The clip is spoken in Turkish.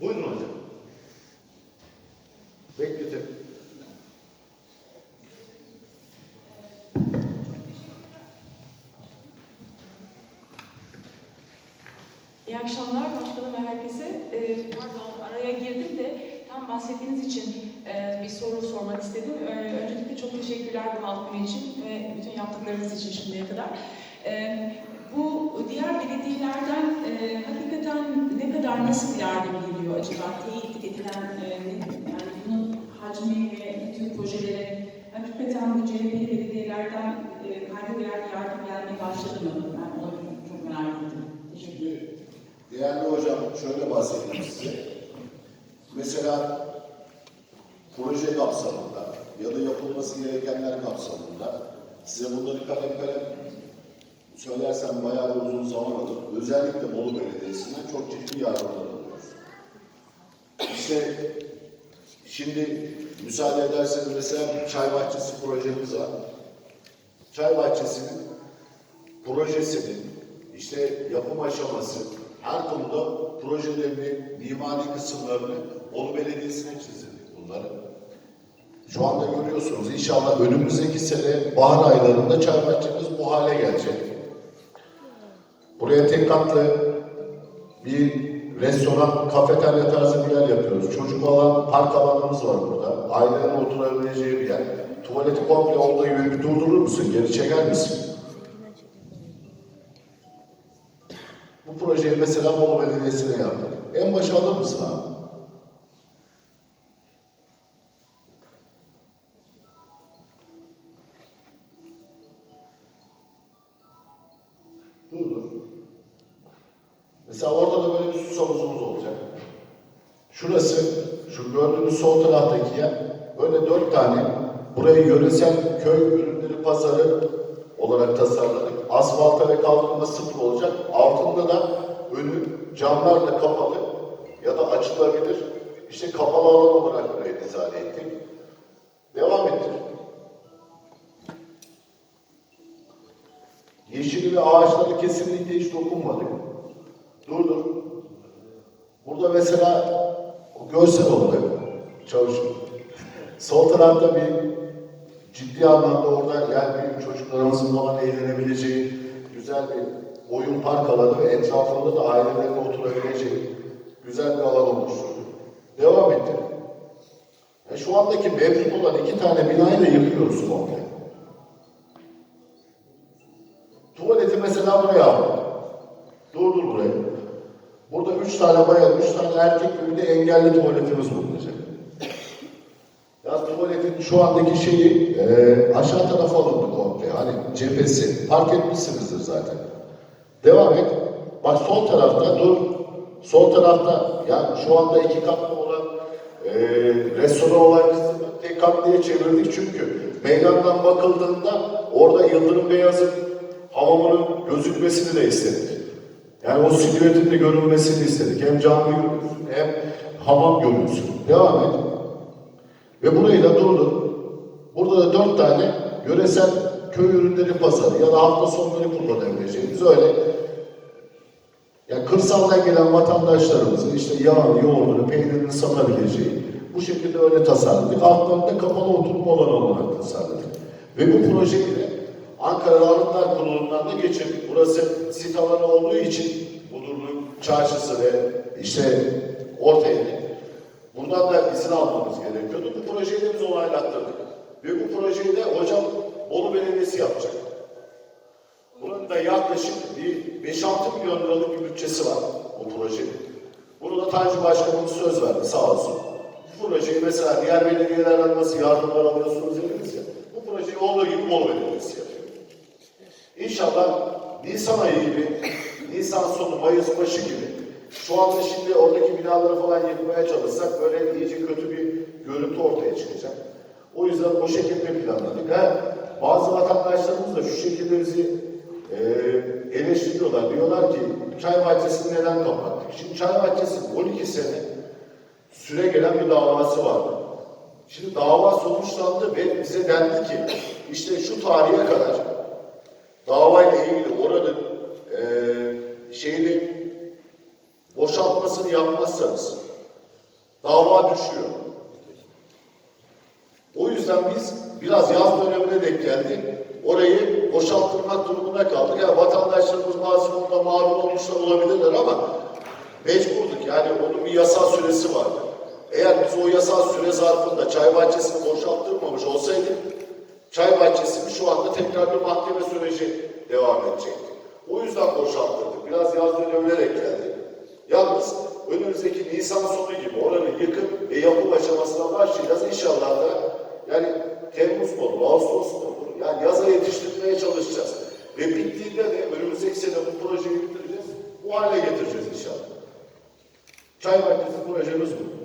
Buyurun hocam. Bekletin. İyi akşamlar başkanım ve herkese. Ee, pardon araya girdim de tam bahsettiğiniz için e, bir soru sormak istedim. Ee, öncelikle çok teşekkürler bu halk günü için ve bütün yaptıklarınız için şimdiye kadar. Ee, bu diğer belediyelerden e, hakikaten ne kadar nasıl yardım geliyor acaba? Teyit edilen e, yani bunun hacmi ve tür projelere hakikaten bu CHP'li belediyelerden e, bir yardım gelmeye başladı mı? Ben onu çok merak ettim. Teşekkür. Değerli hocam şöyle bahsedeyim size. Mesela proje kapsamında ya da yapılması gerekenler kapsamında size bunları kalem kalem söylersem bayağı bir uzun zaman alır. Özellikle Bolu Belediyesi'nden çok ciddi yardımlar alıyoruz. İşte şimdi müsaade ederseniz mesela bir çay bahçesi projemiz var. Çay bahçesinin projesinin işte yapım aşaması her konuda projelerini, mimari kısımlarını Bolu Belediyesi'ne çizdirdik bunları. Şu anda görüyorsunuz inşallah önümüzdeki sene bahar aylarında çay bahçemiz bu hale gelecek. Buraya tek katlı bir restoran, kafeterya tarzı bir yer yapıyoruz. Çocuk alan, park alanımız var burada. Ailelerin oturabileceği bir yer. Tuvaleti komple olduğu gibi bir durdurur musun? Geri çeker misin? Bu projeyi mesela Bolu Belediyesi'ne yaptık. En başa alır mısın abi? Dur dur. Mesela orada da böyle bir su havuzumuz olacak. Şurası, şu gördüğünüz sol taraftaki yer, böyle dört tane burayı yöresel köy ürünleri pazarı olarak tasarladık. Asfalta ve kaldırıma sıfır olacak. Altında da önü camlarla kapalı ya da açılabilir. İşte kapalı alan olarak burayı dizayn ettik. Devam ettir. Yeşili ve ağaçları kesinlikle hiç dokunmadık. Dur dur. Burada mesela o görsel olarak çalışıyor. Sol tarafta bir ciddi anlamda orada büyük çocuklarımızın falan eğlenebileceği güzel bir oyun park alanı ve etrafında da ailelerin oturabileceği güzel bir alan oluşturduk. Devam ettim. E şu andaki mevcut olan iki tane binayı da yıkıyoruz komple. Tuvaleti mesela buraya aldık. Üç tane bayan, üç tane erkek ve bir de engelli tuvaletimiz bulunacak. Ya tuvaletin şu andaki şeyi e, aşağı tarafa alındı komple. Hani cephesi. Fark etmişsinizdir zaten. Devam et. Bak sol tarafta dur. Sol tarafta yani şu anda iki katlı olan e, restoran olan kısmı tek katlıya çevirdik çünkü meydandan bakıldığında orada Yıldırım Beyaz'ın hamamının gözükmesini de istedik. Yani o silüetin de görünmesini istedik. Hem canlı görünsün hem hamam görünsün. Devam et. Ve burayı da durduk. Burada da dört tane yöresel köy ürünleri pazarı ya da hafta sonları kullanabileceğimiz öyle yani kırsaldan gelen vatandaşlarımızın işte yağını, yoğurdunu, peynirini satabileceği bu şekilde öyle tasarladık. Altlarında kapalı oturma alanı olarak tasarladık. Ve bu projeyi de Ankara Ağırlıklar Kurulu'ndan da geçirdik. Burası sit alanı olduğu için Budurluk Çarşısı ve işte ortaya Buradan da izin almamız gerekiyordu. Bu projeyi de biz onaylattırdık. Ve bu projeyi de hocam Bolu Belediyesi yapacak. Bunun da yaklaşık bir 5-6 milyon liralık bir bütçesi var bu projenin. Bunu da Tanju Başkanımız söz verdi sağ olsun. Bu projeyi mesela diğer belediyelerden nasıl yardımlar alıyorsunuz dediniz ya. Bu projeyi olduğu gibi Bolu Belediyesi yapıyor. İnşallah Nisan ayı gibi, Nisan sonu, Mayıs başı gibi şu anda şimdi oradaki binaları falan yıkmaya çalışsak böyle iyice kötü bir görüntü ortaya çıkacak. O yüzden o şekilde planladık. Ha, bazı vatandaşlarımız da şu şekilde bizi e, eleştiriyorlar. Diyorlar ki çay bahçesini neden kapattık? Şimdi çay bahçesi 12 sene süre gelen bir davası vardı. Şimdi dava sonuçlandı ve bize dendi ki işte şu tarihe kadar davayla ilgili oranın e, şeyini boşaltmasını yapmazsanız Dava düşüyor. O yüzden biz biraz yaz dönemine denk geldik. Orayı boşaltırmak durumunda kaldık. Yani vatandaşlarımız bazı konuda mağdur olmuşlar olabilirler ama mecburduk. Yani onun bir yasal süresi vardı. Eğer biz o yasal süre zarfında çay bahçesini boşalttırmamış olsaydık çay bahçesi şu anda tekrar bir mahkeme süreci devam edecekti. O yüzden boşalttırdık. Biraz yaz dönemine denk geldik. Yalnız önümüzdeki Nisan sonu gibi oranın yıkım ve yapım aşamasına başlayacağız. İnşallah da yani Temmuz mu olur, Ağustos mu olur? Yani yaza yetiştirmeye çalışacağız. Ve bittiğinde de önümüzdeki sene bu projeyi bitireceğiz. Bu hale getireceğiz inşallah. Çay bahçesi projemiz bu.